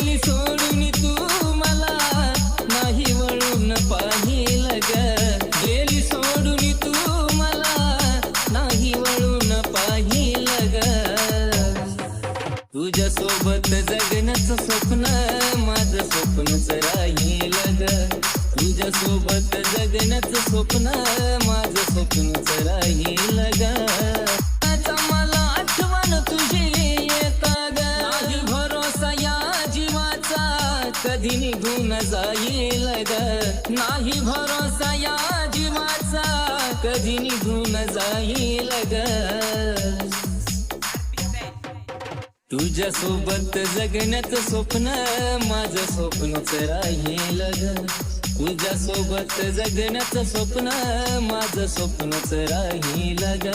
गेली सोडून तू मला नाही वळून पाहिल ग. गेली सोडून तू मला नाही वळून पाहिल ग. तुझ्या सोबत जगण्याचं स्वप्न माझं स्वप्नच राहील ग. तुझ्या सोबत जगण्याचं स्वप्न माझं स्वप्नच राहील कधी निघून जाईल ग. नाही भरोसा या जीवाचा. कधी निघून जाईल ग. तुझ्या सोबत जगण्याचं स्वप्न माझं स्वप्नच राहील ग. तुझ्या सोबत जगण्याचं स्वप्न माझं स्वप्नच राहील ग.